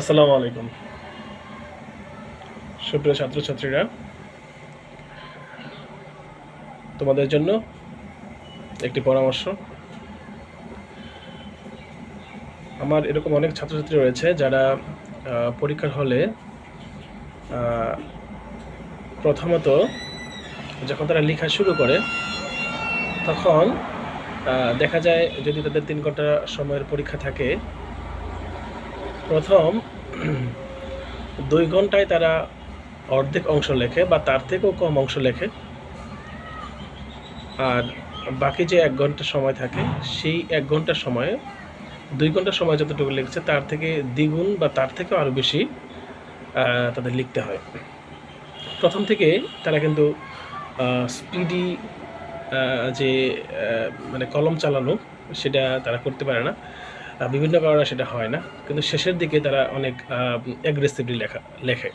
আসসালামু আলাইকুম। সুপ্রিয় ছাত্রছাত্রীরা, তোমাদের জন্য একটি পরামর্শ। আমার এরকম অনেক ছাত্রছাত্রী রয়েছে যারা পরীক্ষার হলে প্রথমত যখন তারা লেখা শুরু করে, তখন দেখা যায় যদি তাদের তিন ঘণ্টা সময়ের পরীক্ষা থাকে প্রথম দুই ঘন্টায় তারা অর্ধেক অংশ লেখে বা তার থেকেও কম অংশ লেখে। আর বাকি যে এক ঘণ্টা সময় থাকে, সেই এক ঘণ্টা সময়ে, দুই ঘণ্টা সময় যতটুকু লিখছে তার থেকে দ্বিগুণ বা তার থেকেও আরও বেশি তাদের লিখতে হয়। প্রথম থেকে তারা কিন্তু স্পিডি যে মানে কলম চালানো, সেটা তারা করতে পারে না। বিভিন্ন কারণে সেটা হয় না। কিন্তু শেষের দিকে তারা অনেক অ্যাগ্রেসিভলি লেখা, লেখে।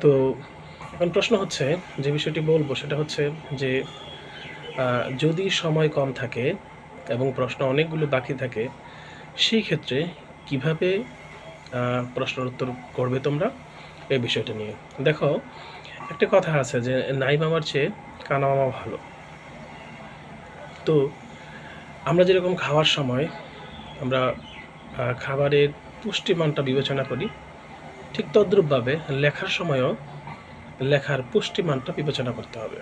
তো এখন প্রশ্ন হচ্ছে, যে বিষয়টি বলব সেটা হচ্ছে যে যদি সময় কম থাকে এবং প্রশ্ন অনেকগুলো বাকি থাকে, সেই ক্ষেত্রে কীভাবে প্রশ্নের উত্তর করবে তোমরা? এই বিষয়টা নিয়ে। দেখো, একটা কথা আছে যে নাই মামার চেয়ে কানা মামা ভালো। তো আমরা যেরকম খাওয়ার সময় আমরা খাবারের পুষ্টিমানটা বিবেচনা করি। ঠিক তদ্রূপভাবে লেখার সময়ও লেখার পুষ্টিমানটা বিবেচনা করতে হবে।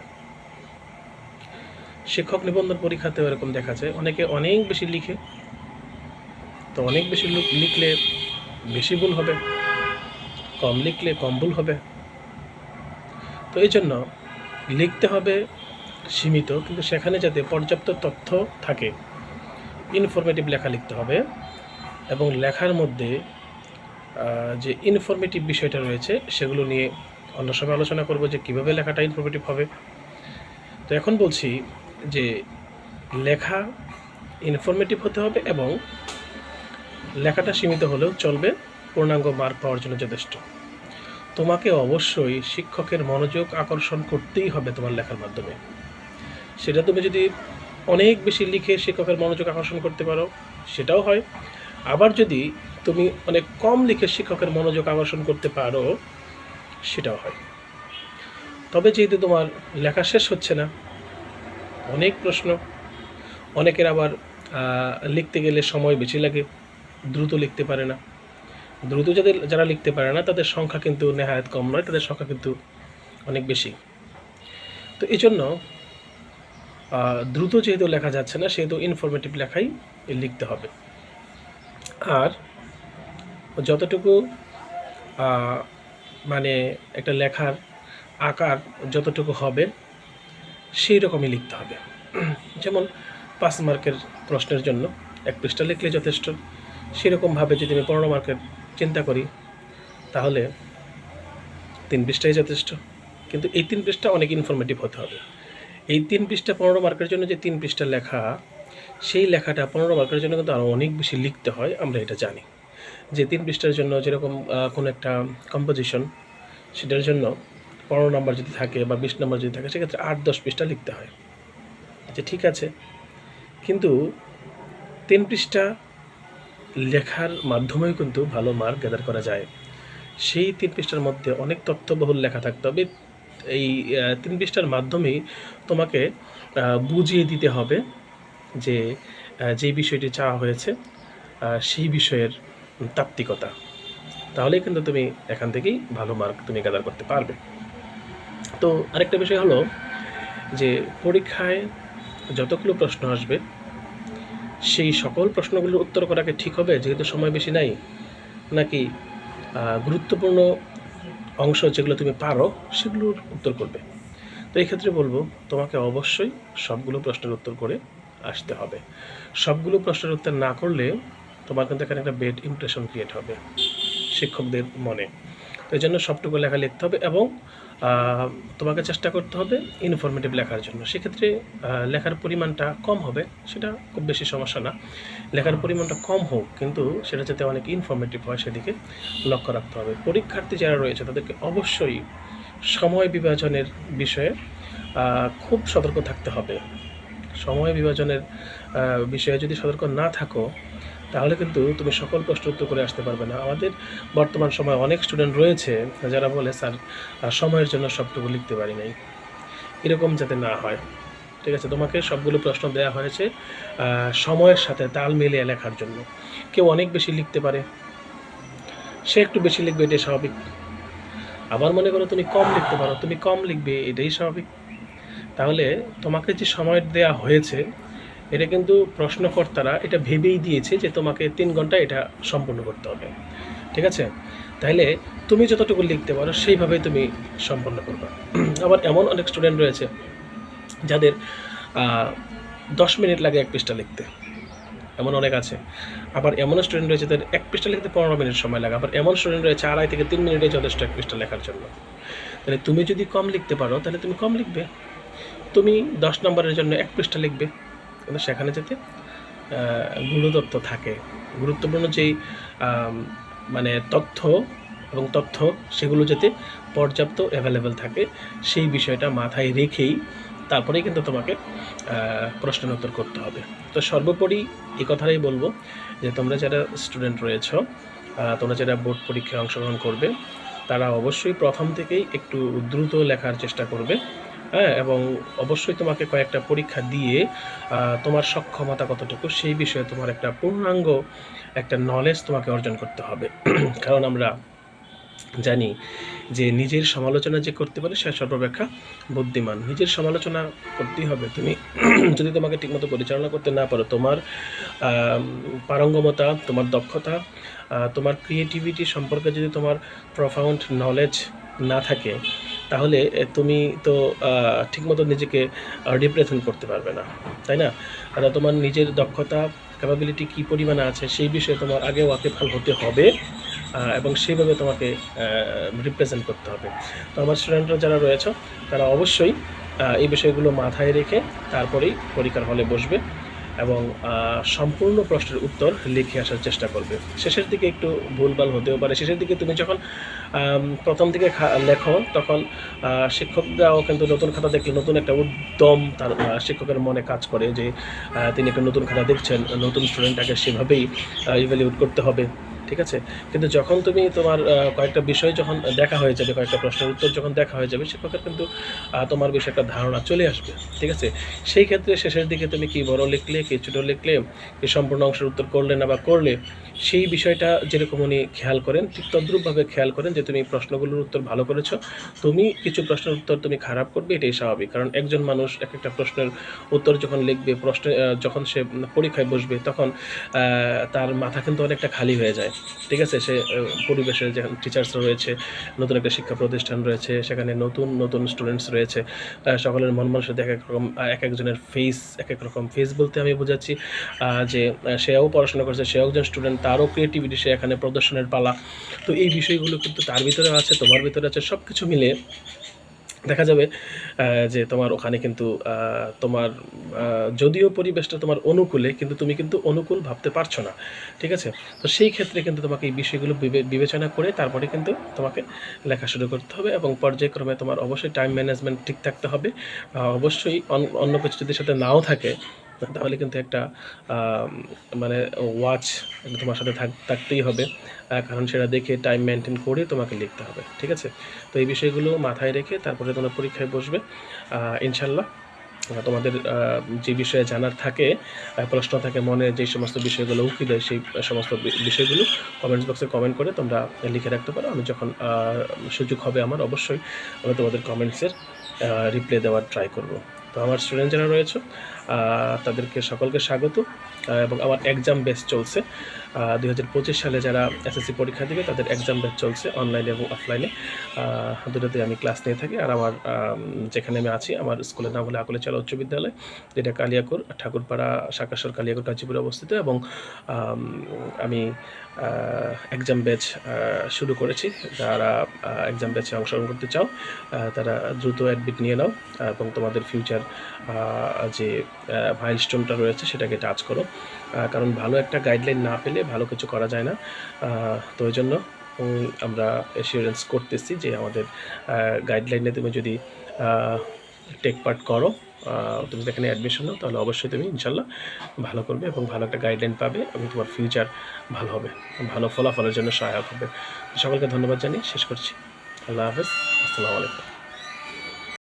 শিক্ষক নিবন্ধন পরীক্ষাতেও এরকম দেখা যায়। অনেকে অনেক বেশি লিখে, তো অনেক বেশি লিখলে বেশি ভুল হবে, কম লিখলে কম ভুল হবে। তো এই জন্য লিখতে হবে সীমিত, কিন্তু সেখানে যাতে পর্যাপ্ত তথ্য থাকে ইনফরমেটিভ লেখা লিখতে হবে এবং লেখার মধ্যে যে ইনফরমেটিভ বিষয়টা রয়েছে সেগুলো নিয়ে অন্য সময় আলোচনা করব যে কীভাবে লেখাটা ইনফরমেটিভ হবে। তো এখন বলছি যে লেখা ইনফরমেটিভ হতে হবে এবং লেখাটা সীমিত হলেও চলবে, পূর্ণাঙ্গ মার্ক পাওয়ার জন্য যথেষ্ট। তোমাকে অবশ্যই শিক্ষকের মনোযোগ আকর্ষণ করতেই হবে তোমার লেখার মাধ্যমে। সেটা তুমি যদি অনেক বেশি লিখে শিক্ষকের মনোযোগ আকর্ষণ করতে পারো, সেটাও হয়। আবার যদি তুমি অনেক কম লিখে শিক্ষকের মনোযোগ আকর্ষণ করতে পারো, সেটাও হয়। তবে যেহেতু তোমার লেখা শেষ হচ্ছে না, অনেক প্রশ্ন, অনেকের আবার লিখতে গেলে সময় বেশি লাগে, দ্রুত লিখতে পারে না। দ্রুত যাদের, যারা লিখতে পারে না, তাদের সংখ্যা কিন্তু নেহায়ত কম নয়, তাদের সংখ্যা কিন্তু অনেক বেশি। তো এই জন্য দ্রুত যেহেতু লেখা যাচ্ছে না, সেহেতু ইনফরমেটিভ লেখাই লিখতে হবে। আর যতটুকু মানে একটা লেখার আকার যতটুকু হবে, সেই রকমই লিখতে হবে। যেমন পাঁচ মার্কের প্রশ্নের জন্য এক পৃষ্ঠা লিখলে যথেষ্ট। সেরকমভাবে যদি আমি পনেরো মার্কের চিন্তা করি, তাহলে তিন পৃষ্ঠাই যথেষ্ট। কিন্তু এই তিন পৃষ্ঠা অনেক ইনফরমেটিভ হতে হবে। এই তিন পৃষ্ঠা পনেরো মার্কের জন্য যে তিন পৃষ্ঠা লেখা, সেই লেখাটা পনেরো মার্কের জন্য কিন্তু আরও অনেক বেশি লিখতে হয়, আমরা এটা জানি। যে তিন পৃষ্ঠার জন্য যেরকম কোনো একটা কম্পোজিশন সেটার জন্য পনেরো নম্বর যদি থাকে বা বিশ নম্বর যদি থাকে, সেক্ষেত্রে আট দশ পৃষ্ঠা লিখতে হয়। আচ্ছা ঠিক আছে। কিন্তু তিন পৃষ্ঠা লেখার মাধ্যমেও কিন্তু ভালো মার্ক গ্যাদার করা যায়। সেই তিন পৃষ্ঠার মধ্যে অনেক তথ্যবহুল লেখা থাকতে হবে। এই তিন পৃষ্ঠার মাধ্যমেই তোমাকে বুঝিয়ে দিতে হবে যে যে বিষয়টি চাওয়া হয়েছে সেই বিষয়ের তাত্ত্বিকতা। তাহলেই কিন্তু তুমি এখান থেকেই ভালো মার্ক তুমি গ্যাদার করতে পারবে। তো আরেকটা বিষয় হলো যে, পরীক্ষায় যতগুলো প্রশ্ন আসবে, সেই সকল প্রশ্নগুলোর উত্তর করাকে ঠিক হবে? যেহেতু সময় বেশি নাই, নাকি গুরুত্বপূর্ণ অংশ যেগুলো তুমি পারো, সেগুলোর উত্তর করবে। তো এই ক্ষেত্রে বলব, তোমাকে অবশ্যই সবগুলো প্রশ্নের উত্তর করে আসতে হবে। সবগুলো প্রশ্নের উত্তর না করলে তোমার কিন্তু এখানে একটা বেড ইমপ্রেশন ক্রিয়েট হবে, শিক্ষকদের মনে। তো এই জন্য সবটুকু লেখা লিখতে হবে এবং তোমাকে চেষ্টা করতে হবে ইনফরমেটিভ লেখার জন্য। সেক্ষেত্রে লেখার পরিমাণটা কম হবে, সেটা খুব বেশি সমস্যা না। লেখার পরিমাণটা কম হোক, কিন্তু সেটা যাতে অনেক ইনফরমেটিভ হয় সেদিকে লক্ষ্য রাখতে হবে। পরীক্ষার্থী যারা রয়েছে, তাদেরকে অবশ্যই সময় বিভাজনের বিষয়ে খুব সতর্ক থাকতে হবে। সময় বিভাজনের বিষয়ে যদি সতর্ক না থাকো তাহলে কিন্তু তুমি সকল প্রশ্ন উত্তর করে আসতে পারবে না। আমাদের বর্তমান সময় অনেক স্টুডেন্ট রয়েছে যারা বলে, স্যার সময়ের জন্য সবটুকু লিখতে পারি নাই। এরকম যাতে না হয়। ঠিক আছে, তোমাকে সবগুলো প্রশ্ন দেওয়া হয়েছে সময়ের সাথে তাল মিলিয়ে লেখার জন্য। কেউ অনেক বেশি লিখতে পারে, সে একটু বেশি লিখবে, এটাই স্বাভাবিক। আবার মনে করো, তুমি কম লিখতে পারো, তুমি কম লিখবে, এটাই স্বাভাবিক। তাহলে তোমাকে যে সময় দেওয়া হয়েছে এটা কিন্তু প্রশ্নকর্তারা এটা ভেবেই দিয়েছে যে তোমাকে তিন ঘণ্টা এটা সম্পূর্ণ করতে হবে। ঠিক আছে? তাহলে তুমি যতটুকু লিখতে পারো সেইভাবেই তুমি সম্পন্ন করবে। আবার এমন অনেক স্টুডেন্ট রয়েছে যাদের দশ মিনিট লাগে এক পৃষ্ঠা লিখতে। এমন অনেক আছে। আবার এমন স্টুডেন্ট রয়েছে যাদের এক পৃষ্ঠা লিখতে পনেরো মিনিট সময় লাগে। আবার এমন স্টুডেন্ট রয়েছে আড়াই থেকে তিন মিনিটে যথেষ্ট এক পৃষ্ঠা লেখার জন্য। তাহলে তুমি যদি কম লিখতে পারো তাহলে তুমি কম লিখবে। তুমি দশ নম্বরের জন্য এক পৃষ্ঠা লিখবে। কিন্তু সেখানে যাতে গুরুতত্ত্ব থাকে। গুরুত্বপূর্ণ যেই মানে তথ্য এবং তথ্য, সেগুলো যাতে পর্যাপ্ত অ্যাভেলেবেল থাকে, সেই বিষয়টা মাথায় রেখেই তারপরেই কিন্তু তোমাকে প্রশ্নের উত্তর করতে হবে। তো সর্বোপরি এই কথাটাই বলব যে, তোমরা যারা স্টুডেন্ট রয়েছ তোমরা যারা বোর্ড পরীক্ষায় অংশগ্রহণ করবে তারা অবশ্যই প্রথম থেকেই একটু দ্রুত লেখার চেষ্টা করবে হ্যাঁ এবং অবশ্যই তোমাকে কয়েকটা পরীক্ষা দিয়ে তোমার সক্ষমতা কতটুকু সেই বিষয়ে তোমার একটা পূর্ণাঙ্গ একটা নলেজ তোমাকে অর্জন করতে হবে। কারণ আমরা জানি যে নিজের সমালোচনা যে করতে পারে সে সর্বাপেক্ষা বুদ্ধিমান। নিজের সমালোচনা করতেই হবে। তুমি যদি তোমাকে ঠিকমতো পরিচালনা করতে না পারো, তোমার পারঙ্গমতা, তোমার দক্ষতা তোমার ক্রিয়েটিভিটি সম্পর্কে যদি তোমার প্রফাউন্ড নলেজ না থাকে, তাহলে তুমি তো ঠিকমতো নিজেকে রিপ্রেজেন্ট করতে পারবে না। তাই না? আর তোমার নিজের দক্ষতা ক্যাপাবিলিটি কী পরিমাণে আছে, সেই বিষয়ে তোমার আগে ওয়াকিফাল হতে হবে। এবং সেইভাবে তোমাকে রিপ্রেজেন্ট করতে হবে। তো আমার স্টুডেন্টরা যারা রয়েছে, তারা অবশ্যই এই বিষয়গুলো মাথায় রেখে তারপরেই পরীক্ষার হলে বসবে এবং সম্পূর্ণ প্রশ্নের উত্তর লিখে আসার চেষ্টা করবে। শেষের দিকে একটু ভুলভাল হতেও পারে। শেষের দিকে তুমি যখন প্রথম দিকে লেখো, তখন শিক্ষকরাও কিন্তু নতুন খাতা দেখলে নতুন একটা উদ্যম তার শিক্ষকের মনে কাজ করে যে তিনি একটা নতুন খাতা দেখছেন, নতুন স্টুডেন্টটাকে সেভাবেই ইভ্যালিউট করতে হবে। ঠিক আছে? কিন্তু যখন তুমি তোমার কয়েকটা বিষয় যখন দেখা হয়ে যাবে, কয়েকটা প্রশ্নের উত্তর যখন দেখা হয়ে যাবে শিক্ষকের কিন্তু তোমার বিষয়ে একটা ধারণা চলে আসবে, ঠিক আছে? সেই ক্ষেত্রে শেষের দিকে তুমি কি বড় লিখলে, কি ছোটো লিখলে, কি সম্পূর্ণ অংশের উত্তর করলে না বা করলে, সেই বিষয়টা যেরকম উনি খেয়াল করেন, ঠিক তদ্রূপভাবে খেয়াল করেন যে তুমি প্রশ্নগুলোর উত্তর ভালো করেছ। তুমি কিছু প্রশ্নের উত্তর তুমি খারাপ করবে, এটাই স্বাভাবিক। কারণ একজন মানুষ এক একটা প্রশ্নের উত্তর যখন লিখবে, প্রশ্নে যখন সে পরীক্ষায় বসবে, তখন তার মাথা কিন্তু অনেকটা খালি হয়ে যায়। ঠিক আছে, সে পরিবেশে যেখানে টিচার্সরা রয়েছে, নতুন একটা শিক্ষা প্রতিষ্ঠান রয়েছে, সেখানে নতুন নতুন স্টুডেন্টস রয়েছে সকলের মন মানুষের এক এক রকম এক একজনের ফেস এক এক রকম ফেস বলতে আমি বোঝাচ্ছি যে সেও পড়াশোনা করছে, সেও একজন স্টুডেন্ট তারও ক্রিয়েটিভিটি সে এখানে প্রদর্শনের পালা। তো এই বিষয়গুলো কিন্তু তার ভিতরে আছে, তোমার ভিতরে আছে সব কিছু মিলে দেখা যাবে যে তোমার ওখানে কিন্তু তোমার যদিও পরিবেশটা তোমার অনুকূলে, কিন্তু তুমি কিন্তু অনুকূল ভাবতে পারছ না, ঠিক আছে? তো সেই ক্ষেত্রে কিন্তু তোমাকে এই বিষয়গুলো বিবে- বিবেচনা করে তারপরে কিন্তু তোমাকে লেখা শুরু করতে হবে এবং পর্যায়ক্রমে তোমার অবশ্যই টাইম ম্যানেজমেন্ট ঠিক থাকতে হবে। অবশ্যই অন- অন্য কিছু যদি সাথে নাও থাকে তাহলে কিন্তু একটা মানে ওয়াচ তোমার সাথে থাক- থাকতেই হবে। কারণ সেটা দেখে টাইম মেনটেন করে তোমাকে লিখতে হবে, ঠিক আছে? তো এই বিষয়গুলো মাথায় রেখে তারপরে তোমরা পরীক্ষায় বসবে। ইনশাল্লাহ তোমাদের যে বিষয়ে জানার থাকে প্রশ্ন থাকে, মনে যে সমস্ত বিষয়গুলো উকি দেয়, সেই সমস্ত বিষয়গুলো কমেন্টস বক্সে কমেন্ট করে তোমরা লিখে রাখতে পারো। আমি যখন সুযোগ হবে আমার, অবশ্যই আমি তোমাদের কমেন্টসের রিপ্লাই দেওয়ার ট্রাই করব। তো আমার স্টুডেন্ট যারা রয়েছে তাদেরকে সকলকে স্বাগত এবং আমার এক্সাম বেস চলছে। দুই হাজার পঁচিশ সালে যারা এসএসসি পরীক্ষা দিবে, তাদের এক্সাম বেস চলছে অনলাইনে এবং অফলাইনে দুটোতে আমি ক্লাস নিয়ে থাকি। আর আমার যেখানে আমি আছি, আমার স্কুলের নাম হলো আকুলে চালা উচ্চ বিদ্যালয়। যেটা কালিয়াকুর, ঠাকুরপাড়া শাকাশ্বর কালিয়াকুর কাঞ্চিপুরে অবস্থিত এবং, আমি এক্সাম ব্যাচ শুরু করেছি। যারা এক্সাম ব্যাচে অংশগ্রহণ করতে চাও তারা দ্রুত অ্যাডমিট নিয়ে নাও। এবং তোমাদের ফিউচার যে মাইলস্টোনটা রয়েছে, সেটাকে টাচ করো। কারণ ভালো একটা গাইডলাইন না পেলে ভালো কিছু করা যায় না। তো ওই জন্য আমরা এসিওরেন্স করতেছি যে আমাদের গাইডলাইনে তুমি যদি টেক পার্ট করো তুমি যেখানে অ্যাডমিশন নাও, তাহলে অবশ্যই তুমি ইনশাল্লাহ ভালো করবে এবং ভালো একটা গাইডলাইন পাবে এবং তোমার ফিউচার ভালো হবে, ভালো ফলাফলের জন্য সহায়ক হবে। সকলকে ধন্যবাদ জানিয়ে শেষ করছি। আল্লাহ হাফেজ। আসসালামু আলাইকুম।